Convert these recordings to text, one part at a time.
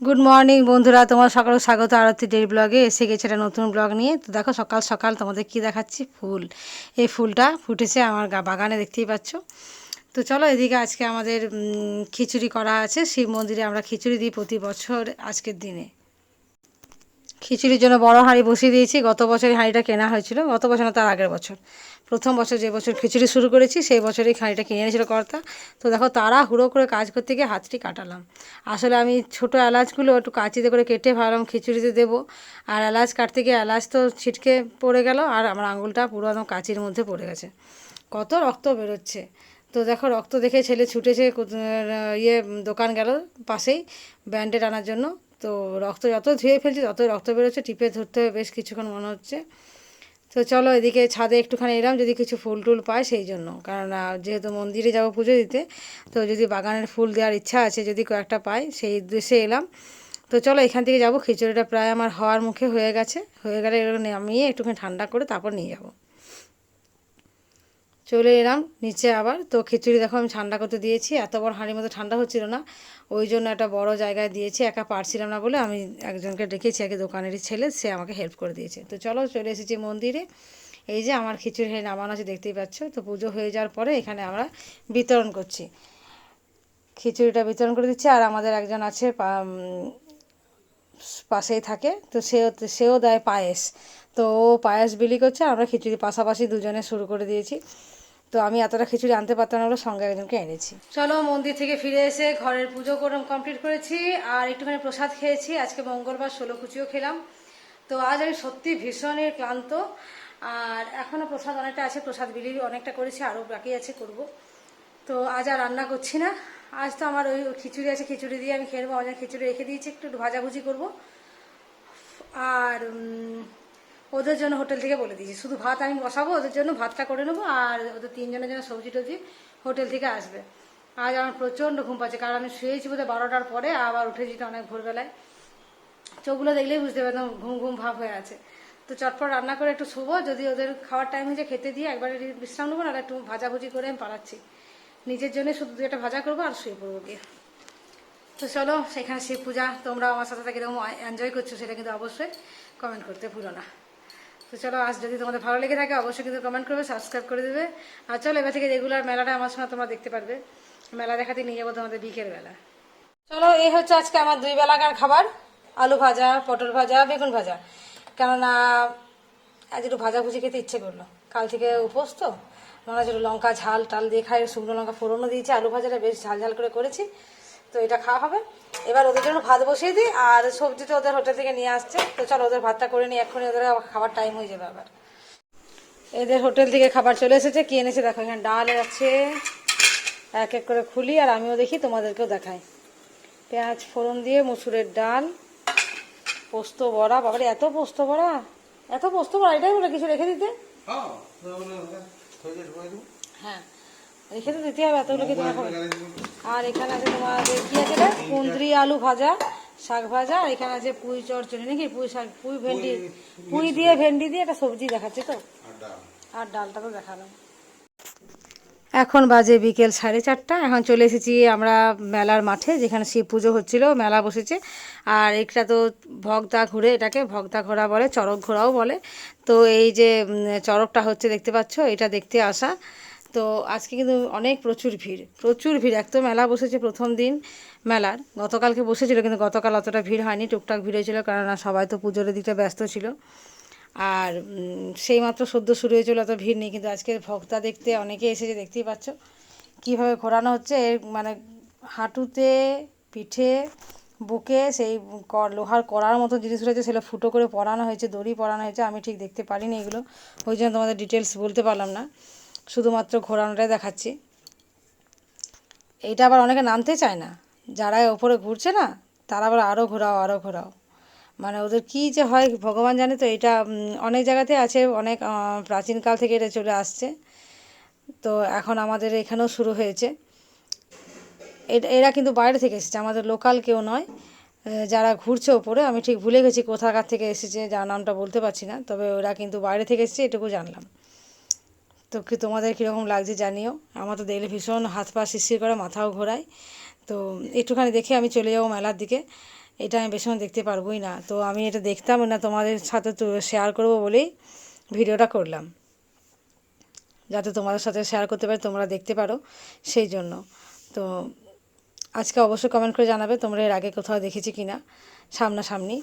Good morning বন্ধুরা। তোমার সকালে স্বাগত আরতি ডেলি ব্লগে এসে গেছে একটা নতুন ব্লগ নিয়ে। তো দেখো, সকাল সকাল তোমাদের কি দেখাচ্ছি? ফুল। এই ফুলটা ফুটেছে আমার বাগানে, দেখতেই পাচ্ছ। তো চলো, এদিকে আজকে আমাদের খিচুড়ি করা আছে। শিব মন্দিরে আমরা খিচুড়ি দিই প্রতি বছর আজকের দিনে। খিচুড়ির জন্য বড় হাঁড়ি বসিয়ে দিয়েছি। গত বছর হাঁড়িটা কেনা হয়েছিল। গত বছর না, তার আগের বছর। প্রথম বছর যে বছর খিচুড়ি শুরু করেছি, সেই বছরই হাঁড়িটা কিনে এনেছিল কর্তা। তো দেখো তারা হুড়ো করে কাজ করতে গিয়ে হাতটি কাটালাম। আসলে আমি ছোটো এলাচগুলো একটু কাঁচিতে করে কেটে ভাবলাম খিচুড়িতে দেবো। আর এলাচ কাটতে গিয়ে এলাচ তো ছিটকে পড়ে গেল, আর আমার আঙুলটা পুরো একদম কাঁচির মধ্যে পড়ে গেছে। কত রক্ত বেরোচ্ছে। তো দেখো, রক্ত দেখে ছেলে ছুটেছে ইয়ে দোকান গেল পাশেই ব্যান্ডেড আনার জন্য। তো রক্ত যত ধুয়ে ফেলছি তত রক্ত বেরোচ্ছে, টিপে ধরতে হবে বেশ কিছুক্ষণ মনে হচ্ছে। তো চলো এদিকে ছাদে একটুখানি এলাম, যদি কিছু ফুল টুল পায় সেই জন্য। কারণ যেহেতু মন্দিরে যাব পুজো দিতে, তো যদি বাগানের ফুল দেওয়ার ইচ্ছা আছে, যদি কয়েকটা পাই, সেই উদ্দেশ্যে এলাম। তো চলো এখান থেকে যাব, খিচুড়িটা প্রায় আমার হওয়ার মুখে হয়ে গেছে। হয়ে গেলে এগুলো নামিয়ে একটুখানি ঠান্ডা করে তারপর নিয়ে যাব। চলে এলাম, নিচে আবার। তো খিচুড়ি দেখো আমি ঠান্ডা করতে দিয়েছি, এত বড় হাঁড়ির মতো ঠান্ডা হচ্ছিল না। ওই জন্য একটা বড় জায়গায় দিয়েছি, একা পারছিলাম না বলে আমি একজনকে ডেকেছি, একে দোকানেরই ছেলে, সে আমাকে হেল্প করে দিয়েছে। তো চলো চলে এসেছি মন্দিরে। এই যে আমার খিচুড়ি হাঁড়ি নামানো আছে, দেখতেই পাচ্ছ। তো পুজো হয়ে যাওয়ার পরে এখানে আমরা বিতরণ করছি। খিচুড়িটা বিতরণ করে দিচ্ছি, আর আমাদের একজন আছে পাশেই থাকে, তো সেও সেও দেয় পায়েস। তো ও পায়েস বিলি করছে, আমরা খিচুড়ি পাশাপাশি দুজনে শুরু করে দিয়েছি। তো আমি এতটা খিচুড়ি আনতে পারতাম না বলে সঙ্গে একজনকে এনেছি। চলো মন্দির থেকে ফিরে এসে ঘরের পুজো করে কমপ্লিট করেছি। আর একটুখানি প্রসাদ খেয়েছি, আজকে মঙ্গলবার ষোলো কুচিও খেলাম। তো আজ আমি সত্যি ভীষণই ক্লান্ত। আর এখনও প্রসাদ অনেকটা আছে, প্রসাদ বিলি অনেকটা করেছি, আরও বাকি আছে করব। তো আজ আর রান্না করছি না। আজ তো আমার ওই খিচুড়ি আছে, খিচুড়ি দিয়ে আমি খেয়ে নেব। আমার খিচুড়ি রেখে দিয়েছি, একটু ভাজাভুজি করব। আর ওদের জন্য হোটেল থেকে বলে দিয়েছি। শুধু ভাত আমি বসাবো, ওদের জন্য ভাতটা করে নেব, আর ওদের তিনজনের জন্য সবজি টবজি হোটেল থেকে আসবে। আজ আমার প্রচণ্ড ঘুম পাচ্ছে, কারণ আমি শুয়েছি বোধহয় বারোটার পরে, আবার উঠেছি তো অনেক ভোরবেলায়। চোখগুলো দেখলেই বুঝতে পারতাম ঘুম ঘুম ভাব হয়ে আছে। তো চটপট রান্না করে একটু শোবো, যদি ওদের খাওয়ার টাইম হয়েছে, খেতে দিয়ে একবার বিশ্রাম নেব না একটু ভাজাভুজি করে আমি পালাচ্ছি। নিজের জন্য শুধু দু একটা ভাজা করব আর শুয়ে পড়ব গিয়ে। তো চলো, সেখানে শিব পূজা তোমরা আমার সাথে থেকে এনজয় করছ, সেটা কিন্তু অবশ্যই কমেন্ট করতে ভুলো না। তো চলো, আজ যদি তোমাদের ভালো লেগে থাকে, অবশ্যই কিন্তু কমেন্ট করবে সাবস্ক্রাইব করে দেবে। আর চলো, এবার থেকে রেগুলার মেলাটা আমার সঙ্গে তোমরা দেখতে পারবে। মেলা দেখাতে নিয়ে যাব তোমাদের বিকেল বেলা। চলো, এই হচ্ছে আজকে আমার দুই বেলাকার খাবার, আলু ভাজা, পটল ভাজা, বেগুন ভাজা। কেননা, আজ একটু ভাজাভুজি খেতে ইচ্ছে করল। কাল থেকে উপোস তো। হচ্ছিল লঙ্কা, ঝাল, টাল দিয়ে খাই, শুকনো লঙ্কা ফোড়নও দিয়েছি, আলু ভাজাটা বেশ ঝাল ঝাল করে করেছি। তো এটা খাওয়া হবে। এবার ওদের জন্য ভাত বসিয়ে দিই, আর সবজি তো ওদের হোটেল থেকে নিয়ে আসছে। তো চলো ওদের ভাতটা করে নিই, এক্ষুনি ওদের খাবার টাইম হয়ে যাবে আবার। এদের হোটেল থেকে খাবার চলে এসেছে, কি এনেছে দেখো, এখানে ডাল আছে। এক এক করে খুলি, আর আমিও দেখি, তোমাদেরকেও দেখাই। পেঁয়াজ ফোড়ন দিয়ে, মুসুরের ডাল, পোস্ত বড়া। বাবারে, এত পোস্ত বড়া? এত পোস্ত বড়া? এটাই বলে কিছু রেখে দিতে? হ্যাঁ। রেখে তো দিতে হবে এতগুলোকে তোমার আর এখানে আছে তোমার কি আছে এটা? কুন্দ্রি আলু ভাজা শাক ভাজা আর এখানে আছে পুঁই চড়চড়ি নাকি পুঁই শাক পুঁই ভেন্ডি পুঁই দিয়ে ভেন্ডি দিয়ে একটা সবজি দেখাচ্ছে তো? আর ডালটা তো দেখালাম। এখন বাজে বিকেল সাড়ে চারটা। এখন চলে এসেছি আমরা মেলার মাঠে, যেখানে শিব পুজো হচ্ছিল, মেলা বসেছে। আর এটা তো ভগদা ঘুরে এটাকে, ভগদা ঘোরা বলে, চড়ক ঘোরাও বলে। তো এই যে চড়কটা হচ্ছে দেখতে পাচ্ছ, এটা দেখতে আসা। তো আজকে কিন্তু অনেক প্রচুর ভিড় প্রচুর ভিড়। এক তো মেলা বসেছে প্রথম দিন মেলার, গতকালকে বসেছিল, কিন্তু গতকাল অতটা ভিড় হয়নি, টুকটাক ভিড় হয়েছিল কারণ সবাই তো পুজোর দিকটা ব্যস্ত ছিল। আর সেই মাত্র সদ্য শুরু হয়েছিল অত ভিড় নেই কিন্তু আজকে ভক্তা দেখতে অনেকে এসেছে দেখতেই পাচ্ছ, কীভাবে ঘোরানো হচ্ছে, এর মানে হাঁটুতে, পিঠে, বুকে সেই লোহার করার মতো জিনিস রয়েছে, সেগুলো ফুটো করে পরানো হয়েছে, দড়ি পরানো হয়েছে, আমি ঠিক দেখতে পারিনি এগুলো, ওই জন্য তোমাদের ডিটেলস বলতে পারলাম না, শুধুমাত্র ঘোরানোটাই দেখাচ্ছি। এইটা আবার অনেকে নামতে চায় না, যারা ওপরে ঘুরছে না, তারা আবার আরও ঘোরাও আরও ঘোরাও। মানে ওদের কী যে হয় ভগবান জানে তো, এটা অনেক জায়গাতে আছে, অনেক প্রাচীনকাল থেকে এটা চলে আসছে। তো এখন আমাদের এখানেও শুরু হয়েছে। এরা কিন্তু বাইরে থেকে এসেছে, আমাদের লোকাল কেউ নয়। যারা ঘুরছে ওপরে, আমি ঠিক ভুলে গেছি কোথাকার থেকে এসেছে, যার নামটা বলতে পারছি না, তবে ওরা কিন্তু বাইরে থেকে এসেছে, এটুকু জানলাম। তো কি তোমাদের কীরকম লাগছে জানিও। আমার তো দেখলে ভীষণ হাত পা শিরশির করে, মাথাও ঘোরায়। তো একটুখানি দেখে আমি চলে যাব মেলার দিকে। এটা আমি বেশি দেখতে পারবোই না। তো আমি এটা দেখতাম না, তোমাদের সাথে শেয়ার করব বলেই ভিডিওটা করলাম। যাতে তোমাদের সাথে শেয়ার করতে পারি, তোমরা দেখতে পারো সেই জন্য। তো আজকে অবশ্যই কমেন্ট করে জানাবে তোমরা এর আগে কোথাও দেখেছি কি না সামনাসামনি।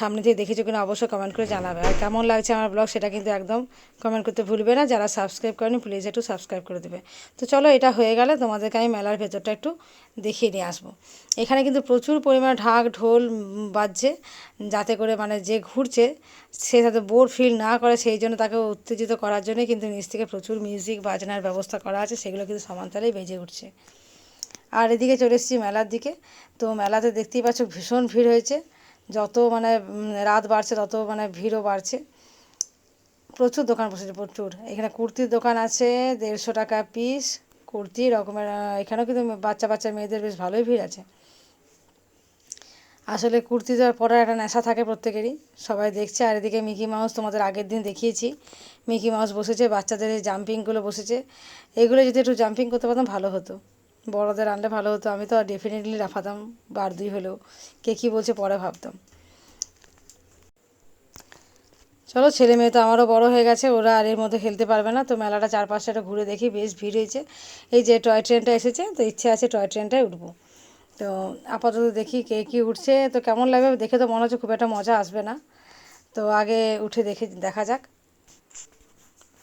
সামনে থেকে দেখেছ কিনা অবশ্যই কমেন্ট করে জানাবে। আর কেমন লাগছে আমার ব্লগ সেটা কিন্তু একদম কমেন্ট করতে ভুলবে না। যারা সাবস্ক্রাইব করেনি প্লিজ একটু সাবস্ক্রাইব করে দেবে। তো চলো, এটা হয়ে গেলে তোমাদেরকে আমি মেলার ভেতরটা একটু দেখিয়ে নিয়ে আসব। এখানে কিন্তু প্রচুর পরিমাণে ঢাক, ঢোল বাজছে, যাতে করে মানে যে ঘুরছে, সে যাতে বোর ফিল না করে, সেই জন্য তাকে উত্তেজিত করার জন্যই কিন্তু নিচ থেকে প্রচুর মিউজিক বাজনার ব্যবস্থা করা আছে। সেগুলো কিন্তু সমান্তরালেই বেজে উঠছে। আর এদিকে চলে এসেছি মেলার দিকে। তো মেলাতে দেখতেই পাচ্ছ ভীষণ ভিড় হয়েছে। যত মানে রাত বাড়ছে তত মানে ভিড়ও বাড়ছে। প্রচুর দোকান বসেছে প্রচুর। এখানে কুর্তির দোকান আছে, দেড়শো টাকা পিস কুর্তি রকমের এখানেও কিন্তু বাচ্চা বাচ্চা মেয়েদের বেশ ভালোই ভিড় আছে। আসলে কুর্তি তো পরার একটা নেশা থাকে প্রত্যেকেরই। সবাই দেখছে, আর এদিকে মিকি মাউস তোমাদের আগের দিন দেখিয়েছি। মিকি মাউস বসেছে, বাচ্চাদের এই জাম্পিংগুলো বসেছে। এগুলো যদি একটু জাম্পিং করতে পারতাম ভালো হতো। বড়দের আনলে ভালো হতো। আমি তো আর ডেফিনেটলি রাফাতাম বার দুই হলেও। কে কী বলছে পরে ভাবতাম। চলো, ছেলে মেয়ে তো আমারও বড় হয়ে গেছে, ওরা আর এর মধ্যে খেলতে পারবে না। তো মেলাটা চারপাশটা ঘুরে দেখি, বেশ ভিড় হয়েছে। এই যে টয় ট্রেনটা এসেছে, তো ইচ্ছে আছে টয় ট্রেনটায় উঠবো। তো আপাতত দেখি কে কী উঠছে। তো কেমন লাগবে, দেখে তো মনে হচ্ছে খুব একটা মজা আসবে না। তো আগে উঠে দেখে, দেখা যাক।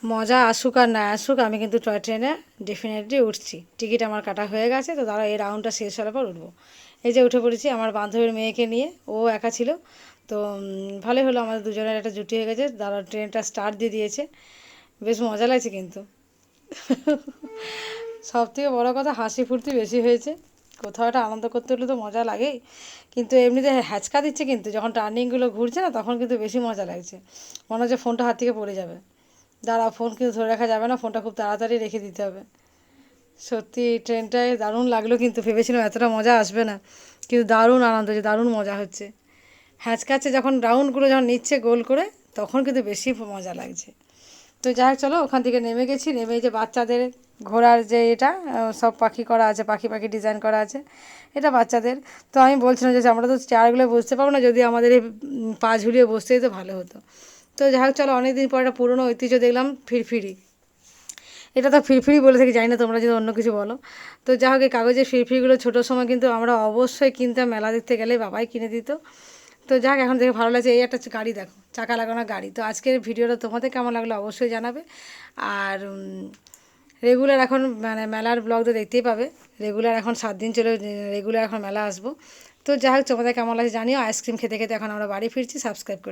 মজা আসুক আর না আসুক, আমি কিন্তু টয় ট্রেনে ডেফিনেটলি উঠছি। টিকিট আমার কাটা হয়ে গেছে, তো দাঁড়া এই রাউন্ডটা শেষ হওয়ার পর উঠবো। এই যে উঠে পড়েছি আমার বান্ধবীর মেয়েকে নিয়ে, ও একা ছিল। তো ভালোই হলো, আমাদের দুজনের একটা জুটি হয়ে গেছে দাঁড়া ট্রেনটা স্টার্ট দিয়ে দিয়েছে। বেশ মজা লাগছে কিন্তু। সব থেকে বড়ো কথা, হাসি ফুর্তি বেশি হয়েছে। কোথাও একটা আনন্দ করতে হলে তো মজা লাগেই। কিন্তু এমনিতে হ্যাচকা দিচ্ছে কিন্তু, যখন টার্নিংগুলো ঘুরছে না, তখন কিন্তু বেশি মজা লাগছে। মনে হচ্ছে ফোনটা হাত থেকে পড়ে যাবে। দাঁড়া ফোন কিন্তু ধরে রাখা যাবে না ফোনটা খুব তাড়াতাড়ি রেখে দিতে হবে। সত্যি ট্রেনটায় দারুণ লাগল কিন্তু, ভেবেছিলাম এতটা মজা আসবে না, কিন্তু দারুণ আনন্দ হচ্ছে দারুণ মজা হচ্ছে। হ্যাঁচকাচ্ছে যখন রাউন্ডগুলো যখন নিচ্ছে গোল করে, তখন কিন্তু বেশি মজা লাগছে। তো যাই হোক, চলো, ওখান থেকে নেমে গেছি, নেমে যে বাচ্চাদের ঘোড়ার যে এটা সব পাখি করা আছে, পাখি পাখি ডিজাইন করা আছে, এটা বাচ্চাদের। তো আমি বলছিলাম যে, আমরা তো চেয়ারগুলো বসতে পারব না, যদি আমাদের এই পা ঝুলিয়ে বসতেই তো ভালো হতো। তো যাই হোক চলো অনেক দিন পর একটা পুরনো ঐতিহ্য দেখলাম, ফিরফিরি। এটা তো ফিরফিরি বলে থাকি, জানি না তোমরা যদি অন্য কিছু বলো। তো যাই হোক এই কাগজের ফিরফিরিগুলো ছোটোর সময় কিন্তু আমরা অবশ্যই কিনতাম, মেলা দেখতে গেলে বাবাই কিনে দিত। তো যাক এখন দেখে ভালো লাগছে, এই একটা গাড়ি দেখো, চাকা লাগানো গাড়ি। তো আজকের ভিডিওটা তোমাদের কেমন লাগল অবশ্যই জানাবে। আর রেগুলার এখন মানে মেলার ব্লগ তো দেখতেই পাবে। রেগুলার এখন সাত দিন চলে রেগুলার এখন মেলা আসব। তো যাই হোক তোমাদের কেমন লাগছে জানিও। আইসক্রিম খেতে খেতে এখন আমরা বাড়ি ফিরছি সাবস্ক্রাইব করে